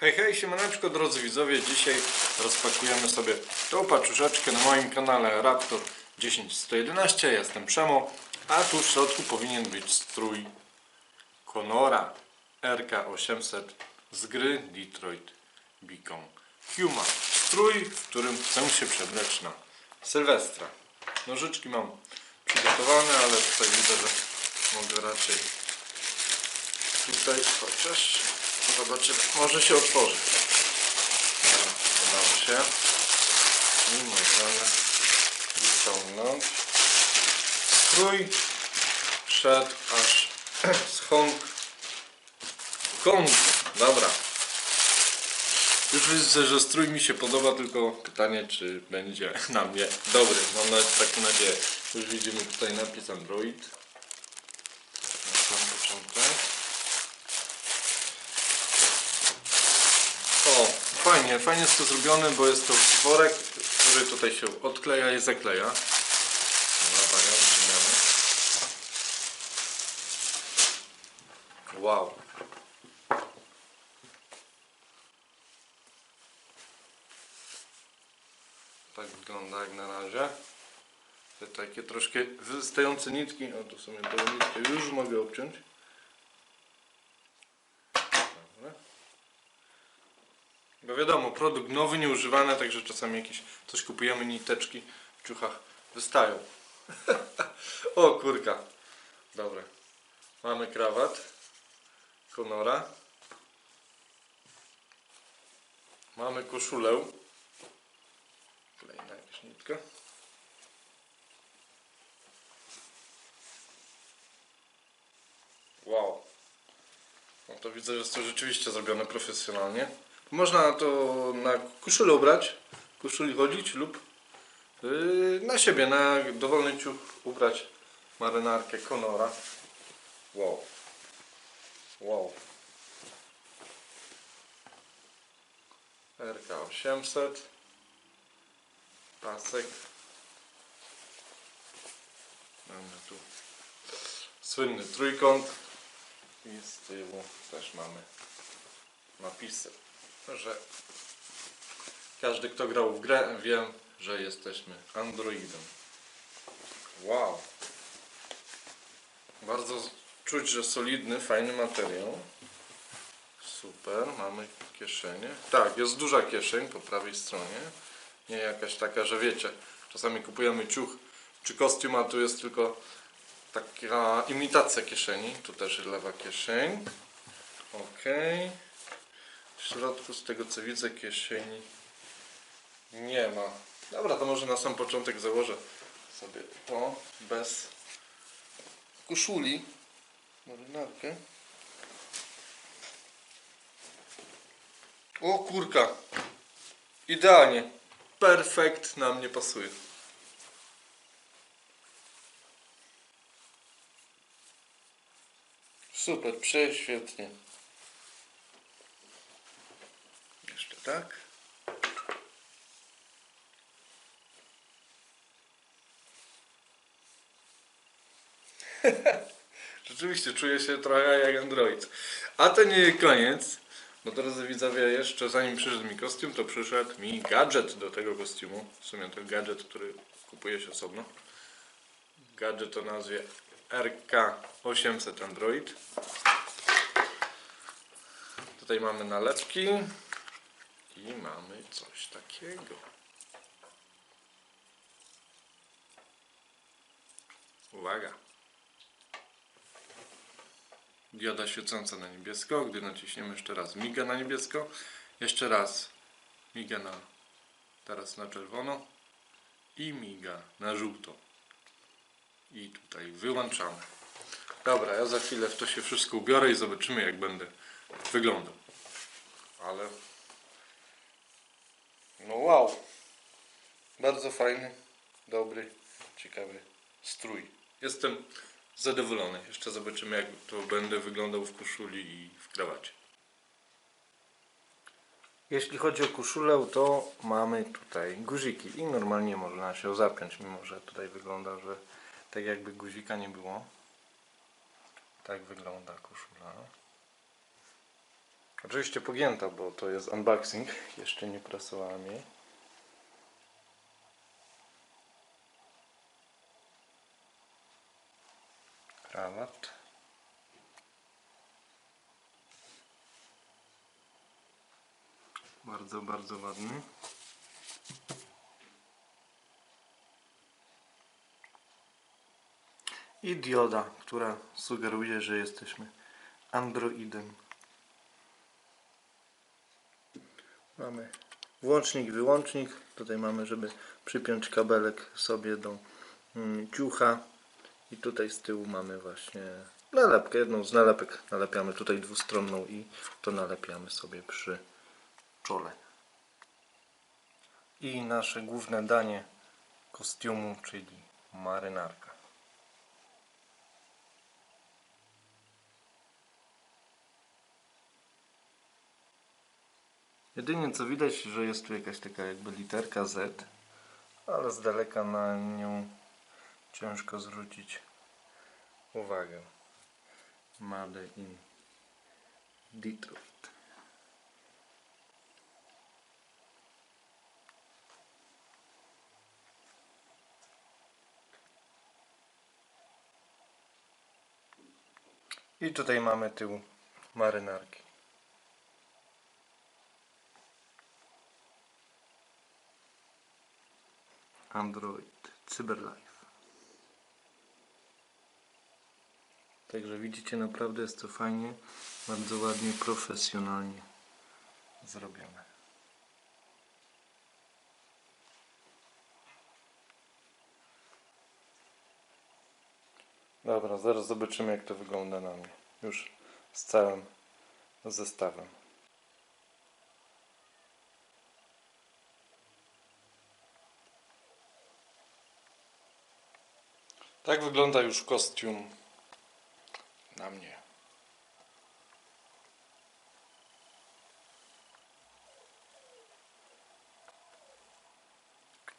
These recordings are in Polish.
Hej, hej, siemaneczko drodzy widzowie, dzisiaj rozpakujemy sobie tą paczuszeczkę na moim kanale Raptor 10111, ja jestem Przemo, a tu w środku powinien być strój Conora RK800 z gry Detroit Become Human. Strój, w którym chcę się przebrać na Sylwestra. Nożyczki mam przygotowane, ale tutaj widzę, że mogę raczej tutaj chociaż zobaczymy, może się otworzy. Udało się. I możemy wyciągnąć. Strój szedł aż z Hong Kongu. Dobra. Już widzę, że strój mi się podoba, tylko pytanie, czy będzie na mnie dobry. Mam nawet taką nadzieję. Już widzimy tutaj napis Android. Na sam początek. O, fajnie, fajnie jest to zrobione, bo jest to worek, który tutaj się odkleja i zakleja. Wow. Tak wygląda jak na razie. Te takie troszkę wystające nitki, o tu sobie tą nitkę już mogę obciąć. Dobra. Bo wiadomo, produkt nowy, nieużywany, także czasami jakieś coś kupujemy, niteczki w ciuchach wystają. o kurka. Dobra. Mamy krawat. Konora. Mamy koszulę. Kolejna jakaś nitka. Wow. No to widzę, że jest to rzeczywiście zrobione profesjonalnie. Można to na koszulę ubrać, koszuli chodzić lub yy, na siebie, na dowolny ciuch ubrać marynarkę Conora. Wow. Wow. RK800 pasek mamy tu słynny trójkąt i z tyłu też mamy napisy, że każdy kto grał w grę wie, że jesteśmy Androidem. Wow. Bardzo czuć, że solidny, fajny materiał. Super, mamy kieszenie. Tak, jest duża kieszeń po prawej stronie. Nie jakaś taka, że wiecie, czasami kupujemy ciuch czy kostium, a tu jest tylko taka imitacja kieszeni. Tu też lewa kieszeń. Okej. W środku z tego co widzę kieszeni nie ma. Dobra, to może na sam początek założę sobie to bez koszuli. Marynarkę. O kurka. Idealnie. Perfekt na mnie pasuje. Super, prześwietnie. Jeszcze tak. Rzeczywiście czuję się trochę jak Android. A to nie koniec. Bo drodzy widzowie, jeszcze zanim przyszedł mi kostium, to przyszedł mi gadżet do tego kostiumu. W sumie to gadżet, który kupuje się osobno. Gadżet o nazwie RK800 Android. Tutaj mamy nalepki i mamy coś takiego. Uwaga. Dioda świecąca na niebiesko. Gdy naciśniemy jeszcze raz, miga na niebiesko. Jeszcze raz miga na teraz na czerwono i miga na żółto. I tutaj wyłączamy. Dobra, ja za chwilę w to się wszystko ubiorę i zobaczymy jak będę wyglądał. Ale no wow. Bardzo fajny, dobry, ciekawy strój. Jestem zadowolony. Jeszcze zobaczymy jak to będę wyglądał w koszuli i w krawacie. Jeśli chodzi o koszulę, to mamy tutaj guziki i normalnie można się zapiąć, mimo że tutaj wygląda, że tak jakby guzika nie było. Tak wygląda koszula. Oczywiście pogięta, bo to jest unboxing. Jeszcze nie prasowałem jej. Krawat. Bardzo, bardzo ładny. I dioda, która sugeruje, że jesteśmy Androidem. Mamy włącznik, wyłącznik. Tutaj mamy, żeby przypiąć kabelek sobie do mm, ciucha. I tutaj z tyłu mamy właśnie nalepkę. Jedną z nalepek nalepiamy tutaj dwustronną i to nalepiamy sobie przy czole. I nasze główne danie kostiumu, czyli marynarka. Jedynie co widać, że jest tu jakaś taka jakby literka Z, ale z daleka na nią ciężko zwrócić uwagę. Made in Detroit. I tutaj mamy tył marynarki. Android Cyberlife. Także widzicie, naprawdę jest to fajnie, bardzo ładnie, profesjonalnie zrobione. Dobra, zaraz zobaczymy jak to wygląda na mnie. Już z całym zestawem. Tak wygląda już kostium na mnie.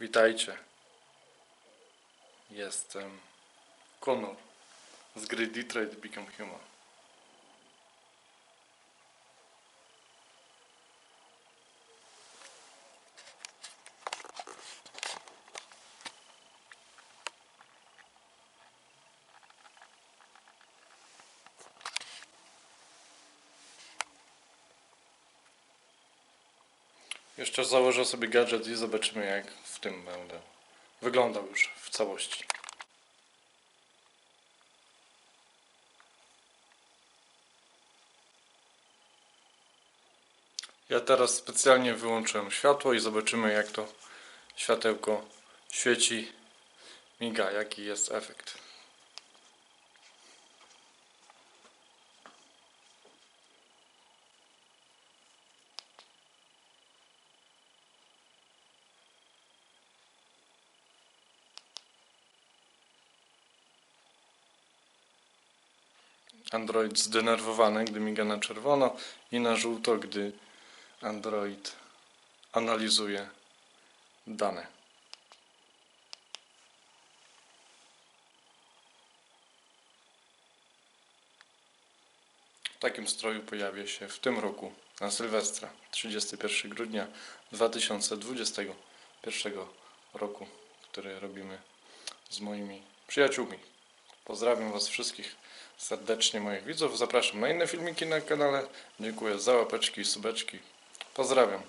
Witajcie. Jestem Connor z gry Detroit Become Human. Jeszcze założę sobie gadżet i zobaczymy jak w tym będę wyglądał już w całości. Ja teraz specjalnie wyłączyłem światło i zobaczymy jak to światełko świeci, miga, jaki jest efekt. Android zdenerwowany, gdy miga na czerwono i na żółto, gdy Android analizuje dane. W takim stroju pojawię się w tym roku na Sylwestra, 31 grudnia 2021 roku, który robimy z moimi przyjaciółmi. Pozdrawiam Was wszystkich serdecznie, moich widzów. Zapraszam na inne filmiki na kanale. Dziękuję za łapeczki i subeczki. Pozdrawiam.